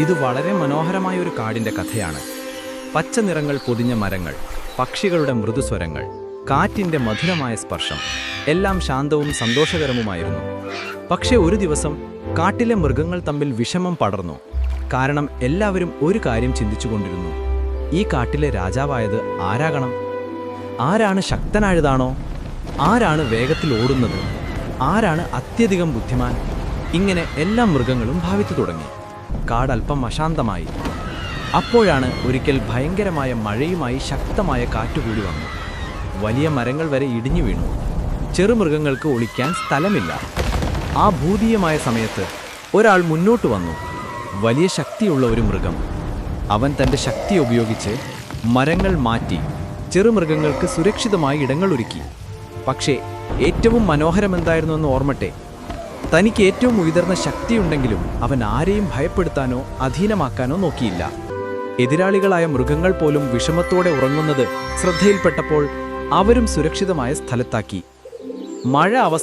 ഇത് വളരെ മനോഹരമായ ഒരു കാടിന്റെ കഥയാണ്. പച്ച നിറങ്ങൾ പൊതിഞ്ഞ മരങ്ങൾ പക്ഷികളുടെ മൃദുസ്വരങ്ങൾ കാറ്റിന്റെ മധുരമായ സ്പർശം എല്ലാം ശാന്തവും സന്തോഷകരവുമായിരുന്നു. പക്ഷേ ഒരു ദിവസം കാട്ടിലെ മൃഗങ്ങൾ തമ്മിൽ വിഷമം പടർന്നു. കാരണം എല്ലാവരും ഒരു കാര്യം ചിന്തിച്ചുകൊണ്ടിരുന്നു. ഈ കാട്ടിലെ രാജാവായത് ആരാകണം? ആരാണ് ശക്തനായതാണോ? ആരാണ് വേഗത്തിൽ ഓടുന്നത്? ആരാണ് അത്യധികം ബുദ്ധിമാൻ? ഇങ്ങനെ എല്ലാ മൃഗങ്ങളും ഭാവിച്ചു തുടങ്ങി. കാട് അല്പം അശാന്തമായി. അപ്പോഴാണ് ഒരിക്കൽ ഭയങ്കരമായ മഴയുമായി ശക്തമായ കാറ്റുകൂടി വന്നു. വലിയ മരങ്ങൾ വരെ ഇടിഞ്ഞു വീണു. ചെറുമൃഗങ്ങൾക്ക് ഒളിക്കാൻ സ്ഥലമില്ല. ആ ഭൂതീയമായ സമയത്ത് ഒരാൾ മുന്നോട്ട് വന്നു. വലിയ ശക്തിയുള്ള ഒരു മൃഗം. അവൻ തന്റെ ശക്തി ഉപയോഗിച്ച് മരങ്ങൾ മാറ്റി ചെറുമൃഗങ്ങൾക്ക് സുരക്ഷിതമായി ഇടങ്ങൾ ഒരുക്കി. പക്ഷേ ഏറ്റവും മനോഹരമെന്തായിരുന്നു എന്ന് ഓർമ്മട്ടെ? തനിക്ക് ഏറ്റവും ഉയർന്ന ശക്തിയുണ്ടെങ്കിലും അവൻ ആരെയും ഭയപ്പെടുത്താനോ അധീനമാക്കാനോ നോക്കിയില്ല. എതിരാളികളായ മൃഗങ്ങൾ പോലും വിഷമത്തോടെ ഉറങ്ങുന്നത് ശ്രദ്ധയിൽപ്പെട്ടപ്പോൾ അവരും സുരക്ഷിതമായ സ്ഥലത്താക്കി. മഴ അവസാന